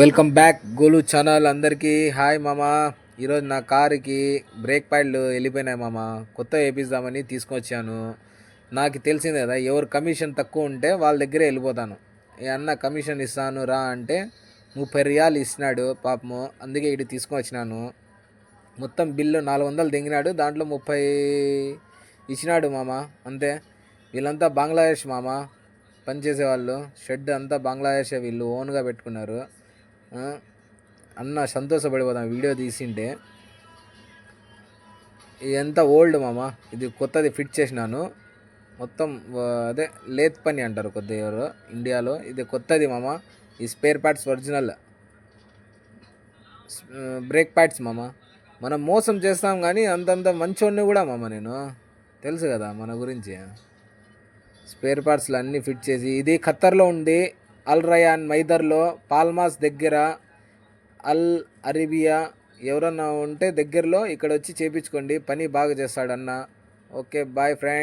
Welcome back Golu channel అందరికీ. Hi మామ. ఈరోజు నా కారుకి బ్రేక్ ప్యాడ్లు వెళ్ళిపోయినాయి మామ. కొత్త వేపిద్దామని తీసుకొచ్చాను. నాకు తెలిసింది కదా ఎవరు కమిషన్ తక్కువ ఉంటే వాళ్ళ దగ్గరే వెళ్ళిపోతాను. ఏ అన్న కమిషన్ ఇస్తాను రా అంటే ముప్పై రియాలు ఇచ్చినాడు పాపము. అందుకే ఇటు తీసుకొని వచ్చినాను మొత్తం బిల్లు నాలుగు వందలు దిగినాడు దాంట్లో ముప్పై ఇచ్చినాడు మామ. అంతే. వీళ్ళంతా బంగ్లాదేశ్ మామ. పనిచేసే వాళ్ళు షెడ్ అంతా బంగ్లాదేశ్ వీళ్ళు ఓన్గా పెట్టుకున్నారు. అన్న సంతోషపడిపోతాం వీడియో తీసింటే. ఇదంతా ఓల్డ్ మామ. ఇది కొత్తది ఫిట్ చేసినాను. మొత్తం అదే లేత్ పని అంటారు కొద్దిగా ఎవరు ఇండియాలో. ఇది కొత్తది మామ. ఈ spare pads original. Brake pads మామ. మనం మోసం చేస్తాం కానీ అంతంత మంచోడిని కూడా మామ నేను. తెలుసు కదా మన గురించి. స్పేర్ పార్ట్స్లు అన్నీ ఫిట్ చేసి ఇది ఖత్తర్లో ఉండి అల్ రయాన్ మైదర్లో పాల్మాస్ దగ్గర అల్ అరేబియా ఎవరన్నా ఉంటే దగ్గరలో ఇక్కడ వచ్చి చేపించుకోండి. పని బాగా చేస్తాడన్న. Okay boy friend.